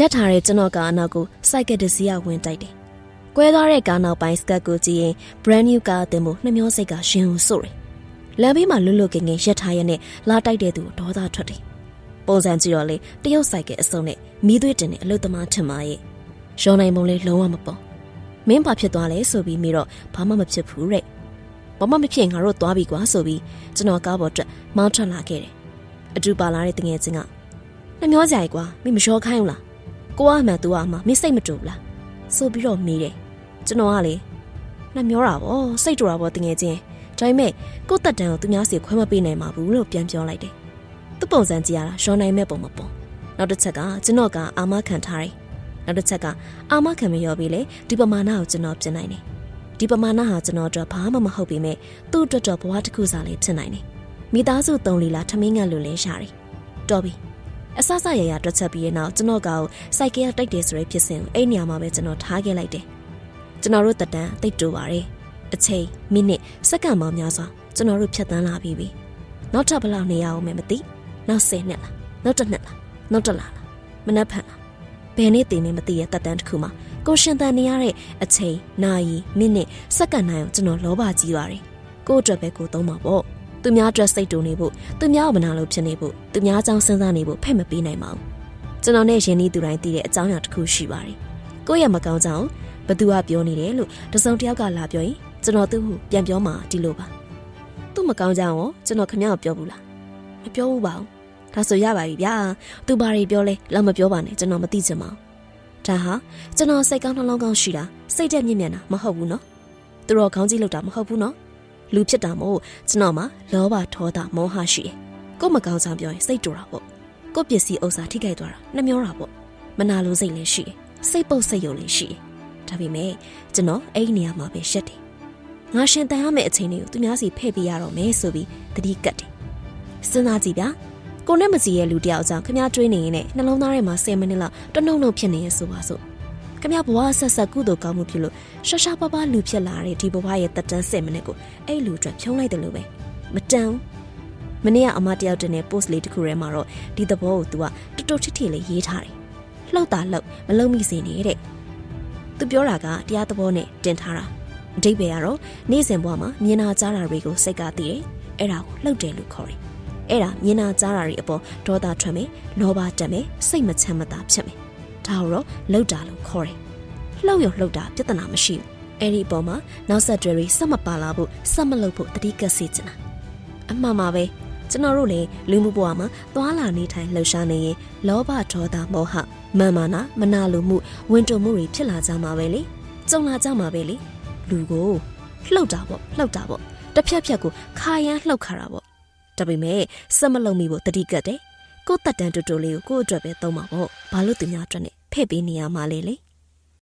ရက်ထားတဲ့ကျွန်တော်ကားအနောက်ကိုစိုက်ကတစ်စီးကဝင်တိုက်တယ်။ကွဲသွားတဲ့ကားနောက်ပိုင်းစကတ်ကိုကြည့်ရင် brand new ကားအသစ်မို့နှမျောစိတ်ကရှင်ဟုဆို့တယ်။လမ်းဘေးမှာလွတ်လွတ်ကင်ကင်ရက်ထားရနဲ့လာတိုက်တဲ့သူကိုဒေါသထွက်တယ်။ပုံစံကြည့်တော့လေတရုတ်ဆိုင်ကအစုံနဲ့မီးသွေးတင်တဲ့အလုတ်သမားထင်ပါရဲ့။ရောနိုင်မုံလေးလုံးဝမပေါ်။မင်းဘာဖြစ်သွားလဲဆိုပြီးမိတော့ဘာမှမဖြစ်ဘူးတဲ့။ဘာမှမဖြစ်ငါတို့သွားပြီကွာဆိုပြီးကျွန်တော်ကားပေါ်တက်မောင်းထွက်လာခဲ့တယ်။အတူပါလာတဲ့တငယ်ချင်းကနှမျောကြိုက်ကွာမင်းမလျှောခိုင်းဘူးလား ကိုကအမှန်သူကအမှန်မင်းစိတ်မတူဘူးလားဆိုပြီးတော့မေးတယ်ကျွန်တော်ကလေနှမျောတာဗောစိတ်တူတာဗောတငယ်ချင်းဒါပေမဲ့ကိုယ့်တက်တန်ကိုသူများစီခွဲမပေးနိုင်ပါဘူးလို့ပြန်ပြောလိုက်တယ်သူပုံစံကြည့်ရတာရောနိုင်မဲ့ပုံမပေါ်နောက်တစ်ချက်ကကျွန်တော်ကအာမခံထားတယ်နောက်တစ်ချက်ကအာမခံမရောပြီးလေဒီပမာဏကိုကျွန်တော်ပြင်နိုင်တယ်ဒီပမာဏဟာကျွန်တော်အတွက်ဘာမှမဟုတ်ပေမဲ့သူ့အတွက်တော့ဘဝတစ်ခုစာလေးထင်နိုင်တယ်မိသားစုသုံးလီလာထမင်းငတ်လို့လဲရှာတယ်တော်ပြီ အဆအဆရရတွက်ချက်ပြီးတဲ့နောက်ကျွန်တော်ကစိုက်ကရတိုက်တယ်ဆိုရဲဖြစ်စဉ်ကိုအဲ့နေရာမှာပဲကျွန်တော်ထားခဲ့လိုက်တယ်။ကျွန်တော်တို့တက်တန်းတိတ်တူပါတယ်။အချိန်မိနစ်စက္ကန့်ပေါင်းများစွာကျွန်တော်တို့ဖြတ်တန်းလာပြီးပြီ။နောက်ထပ်ဘယ်လောက်နေရအောင်မမသိ။နောက်10နှစ်လား။နောက်တစ်နှစ်လား။နောက်တစ်လလား။မနှက်ဖန်လား။ဘယ်နေ့တည်နေမသိရဲ့တက်တန်းတစ်ခုမှာကိုရှင်တန်နေရတဲ့အချိန်နာရီမိနစ်စက္ကန့်နိုင်အောင်ကျွန်တော်လောဘကြီးပါတယ်။ကိုယ့်အတွက်ပဲကိုယ်သုံးပါပေါ့။ သူများအတွက်စိတ်တူနေဖို့သူများကိုမနာလို့ဖြစ်နေဖို့သူများအကြောင်းစဉ်းစားနေဖို့ဖက်မပေးနိုင်ပါဘူးကျွန်တော်နဲ့ရင်းနှီးသူတိုင်းသိတဲ့အကြောင်းအရာတစ်ခုရှိပါတယ်ကိုယ့်ရဲ့မကောင်းကြောင်ဘသူကပြောနေတယ်လို့တစုံတစ်ယောက်ကလာပြောရင်ကျွန်တော်သူ့ကိုပြန်ပြောမှာဒီလိုပါသူ့မကောင်းကြောင်ရောကျွန်တော်ခမရကိုပြောဘူးလားမပြောဘူးပါဘူးဒါဆိုရပါပြီဗျာသူဘာတွေပြောလဲလောက်မပြောပါနဲ့ကျွန်တော်မသိချင်ပါဘူးဒါဟာကျွန်တော်စိတ်ကောင်းနှလုံးကောင်းရှိတာစိတ်တက်မြင့်မြတ်တာမဟုတ်ဘူးနော်သူတော်ခေါင်းကြီးလောက်တာမဟုတ်ဘူးနော် လူဖြစ်တာမို့ကျွန်တော်မှာလောဘဒေါသမောဟရှိတယ်။ကို့မကောင်းဆောင်ပြောရင်စိတ်တူတာပေါ့။ကို့ပစ္စည်းဥစ္စာထိခိုက်သွားတာနှမျောတာပေါ့။မနာလိုစိတ်လည်းရှိတယ်။စိတ်ပုတ်စိတ်ယုံလည်းရှိတယ်။ဒါပေမဲ့ကျွန်တော်အဲ့ဒီနေရာမှာပဲရှက်တယ်။ငါရှင်တန်ရမယ့်အချိန်လေးကိုသူများစီဖဲ့ပေးရတော့မယ်ဆိုပြီးတတိကတ်တယ်။စဉ်းစားကြည့်ဗျာ။ကိုနဲ့မစီရဲ့လူတယောက်ကြောင့်ခမားတွေးနေရင်လည်းနှလုံးသားထဲမှာ10မိနစ်လောက်တနှုံနှုံဖြစ်နေရဆိုပါစို့။ ခမဘဝဆက်ဆက်ကုသိုလ်ကောင်းမှုဖြစ်လို့ရှာရှာပါပါလူဖြစ်လာတဲ့ဒီဘဝရဲ့တက်တန်း10မိနစ်ကိုအဲ့လူအတွက်ဖြုံးလိုက်တယ်လို့ပဲမတန်ဘူးမနေ့ကအမတယောက်တင်တဲ့ post လေးတစ်ခုထဲမှာတော့ဒီသဘောကို तू ကတူတူထစ်ထစ်လေးရေးထားတယ်လှုပ်တာလှုပ်မလုံမိစေနေတဲ့ तू ပြောတာကတရားသဘောနဲ့တင်ထားတာအတိတ်ပဲကတော့နေ့စဉ်ဘဝမှာမြင်နာကြားတာတွေကိုစိတ်ကသိတယ်အဲ့ဒါကိုလှုပ်တယ်လို့ခေါ်တယ်အဲ့ဒါမြင်နာကြားတာတွေအပေါ်ဒေါသထွက်မယ်လောဘတက်မယ်စိတ်မချမ်းမသာဖြစ်မယ် ဒါကိုတော့လှုပ်တာလို့ခေါ်တယ်လှုပ်ရလှုပ်တာပြဿနာမရှိဘူးအဲ့ဒီအပေါ်မှာနောက်ဆက်တွဲတွေစက်မပါလာဖို့စက်မလုပ်ဖို့တတိကတ်စေချင်တာအမှန်ပါပဲကျွန်တော်တို့လည်းလူမှုဘဝမှာသွာလာနေထိုင်လှုပ်ရှားနေရင်လောဘဒေါသမောဟမာမာနာမနာလိုမှုဝင်တုံမှုတွေဖြစ်လာကြမှာပဲလေကြုံလာကြမှာပဲလေလူကိုလှုပ်တာပေါ့လှုပ်တာပေါ့တစ်ဖြက်ဖြက်ကိုခါရမ်းလှုပ်ခါတာပေါ့ဒါပေမဲ့စက်မလုံးမိဖို့တတိကတ်တယ်ကိုယ့်တက်တန်တူတူလေးကိုကိုယ့်အတွက်ပဲသုံးပါပေါ့ဘာလို့သူများအတွက်နဲ့ ဖဲ့ပေးနေရမှာလဲလေ